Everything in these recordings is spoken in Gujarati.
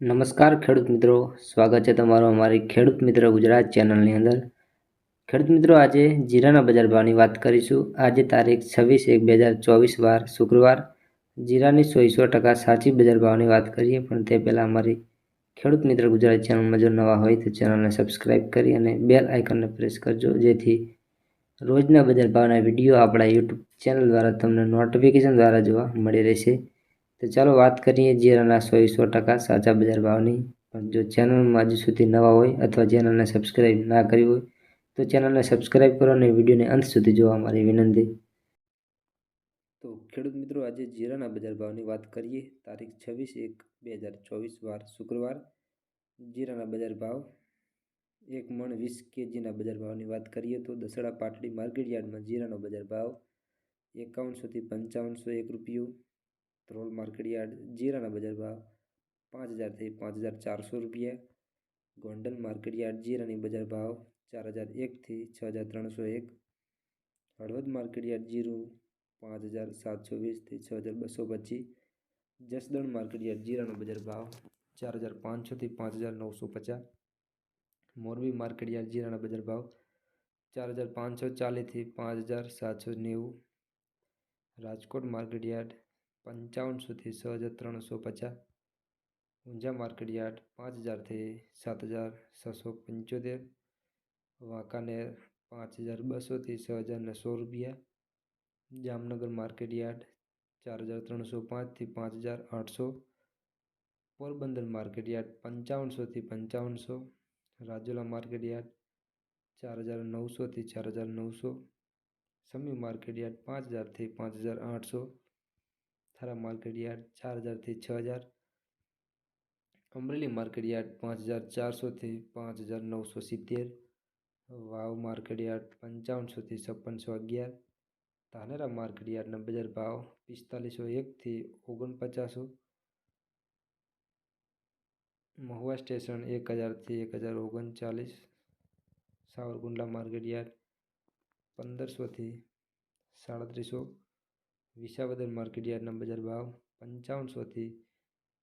નમસ્કાર ખેડૂત મિત્રો, સ્વાગત છે તમારું અમારી ખેડૂત મિત્ર ગુજરાત ચેનલની અંદર. ખેડૂત મિત્રો, આજે જીરાના બજાર ભાવની વાત કરીશું. આજે તારીખ છવ્વીસ એક બે હજાર ચોવીસ વાર શુક્રવાર. જીરાની સો સો ટકા સાચી બજાર ભાવની વાત કરીએ, પણ તે પહેલાં અમારી ખેડૂત મિત્ર ગુજરાત ચેનલમાં જો નવા હોય તો ચેનલને સબસ્ક્રાઈબ કરી અને બેલ આઇકનને પ્રેસ કરજો, જેથી રોજના બજાર ભાવના વીડિયો આપણા યુટ્યુબ ચેનલ દ્વારા તમને નોટિફિકેશન દ્વારા જોવા મળી રહેશે. તો ચાલો વાત કરીએ જીરાના સો સો ટકા સાચા બજાર ભાવની. પણ જો ચેનલમાં હજુ સુધી નવા હોય અથવા ચેનલને સબસ્ક્રાઈબ ના કરી હોય, તો ચેનલને સબસ્ક્રાઈબ કરો અને વિડીયોને અંત સુધી જોવા મારી વિનંતી. તો ખેડૂત મિત્રો, આજે જીરાના બજાર ભાવની વાત કરીએ. તારીખ છવ્વીસ એક બે હજાર ચોવીસ, વાર શુક્રવાર. જીરાના બજાર ભાવ એક મણ વીસ કેજીના બજાર ભાવની વાત કરીએ તો દસડા પાટડી માર્કેટ યાર્ડમાં જીરાનો બજાર ભાવ એકાવનસોથી પંચાવનસો એક રૂપિયો ધ્રોલ માર્કેટ યાર્ડ જીરાના બજાર ભાવ પાંચ હજારથી પાંચ હજાર ચારસો રૂપિયા, ગોંડલ માર્કેટ યાર્ડ જીરાની બજાર ભાવ ચાર હજાર એકથી છ હજાર ત્રણસો એક, હળવદ માર્કેટ યાર્ડ જીરું પાંચ હજાર સાતસો વીસથી છ હજાર બસો પચીસ, જસદણ માર્કેટ યાર્ડ જીરાનો બજાર ભાવ ચાર હજાર પાંચસોથી પાંચ હજાર નવસો પચાસ, મોરબી માર્કેટ યાર્ડ જીરાના બજાર ભાવ ચાર હજાર પાંચસો ચાલીસથી પાંચ હજાર સાતસો નેવું, રાજકોટ માર્કેટ યાર્ડ પંચાવનસોથી છ હજાર ત્રણસો પચાસ. ઊંઝા માર્કેટ યાર્ડ પાંચ હજારથી સાત હજાર છસો પંચોતેર. વાંકાનેર, પાંચ હજાર બસોથી છ હજાર ને સો રૂપિયા. જામનગર માર્કેટ યાર્ડ ચાર હજાર ત્રણસો પાંચથી પાંચ હજાર આઠસો. પોરબંદર માર્કેટ યાર્ડ પંચાવનસોથી પંચાવનસો રાજુલા માર્કેટ યાર્ડ ચાર હજાર નવસોથી ચાર હજાર નવસો. સમી માર્કેટ યાર્ડ પાંચ હજારથી પાંચ હજાર આઠસો. થરા માર્કેટ યાર્ડ ચાર હજારથી છ હજાર અમરેલી માર્કેટ યાર્ડ પાંચ હજાર ચારસોથી પાંચ હજાર નવસો સિત્તેર વાવ માર્કેટ યાર્ડ પંચાવનસોથી છપ્પનસો અગિયાર ધાનેરા માર્કેટ યાર્ડના બજાર ભાવ પિસ્તાલીસો એકથી ઓગણપચાસો મહુવા સ્ટેશન એક હજારથી એક હજાર ઓગણચાલીસ સાવરકુંડલા માર્કેટ યાર્ડ પંદરસોથી સાડત્રીસો વિસાવદર માર્કેટ યાર્ડના બજાર ભાવ પંચાવનસોથી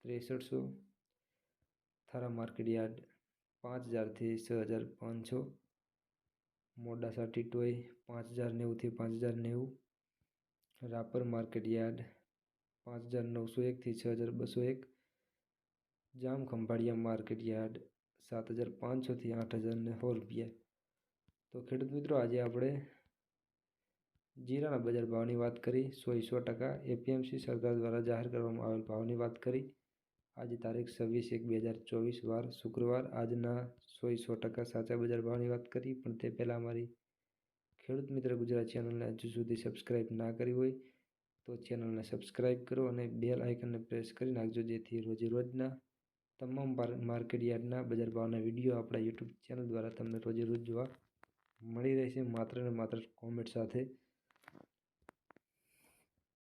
ત્રેસઠસો. થારા માર્કેટ યાર્ડ પાંચ હજારથી છ હજાર પાંચસો. મોડાસા ટીટોઈ પાંચ હજાર નેવુંથી પાંચ હજાર નેવું. રાપર માર્કેટ યાર્ડ પાંચ હજાર નવસો એકથી છ હજાર બસો એક. જામ ખંભાળિયા માર્કેટ યાર્ડ સાત હજાર પાંચસોથી આઠ હજાર ને સો રૂપિયા. તો ખેડૂત મિત્રો, આજે આપણે જીરાના બજાર ભાવની વાત કરી સો સો ટકા એપીએમસી સરકાર દ્વારા જાહેર કરવામાં આવેલ ભાવની વાત કરી. આજે તારીખ છવ્વીસ એક બે હજાર ચોવીસ વાર શુક્રવાર આજના સો સો ટકા સાચા બજાર ભાવની વાત કરી, પણ તે પહેલાં અમારી ખેડૂત મિત્ર ગુજરાત ચેનલને હજુ સુધી સબસ્ક્રાઈબ ના કરી હોય તો ચેનલને સબસ્ક્રાઈબ કરો અને બેલ આઇકનને પ્રેસ કરી નાખજો, જેથી રોજે રોજના તમામ માર્કેટ યાર્ડના બજાર ભાવના વીડિયો આપણા યુટ્યુબ ચેનલ દ્વારા તમને રોજે રોજ જોવા મળી રહેશે. માત્ર ને માત્ર કોમેન્ટ સાથે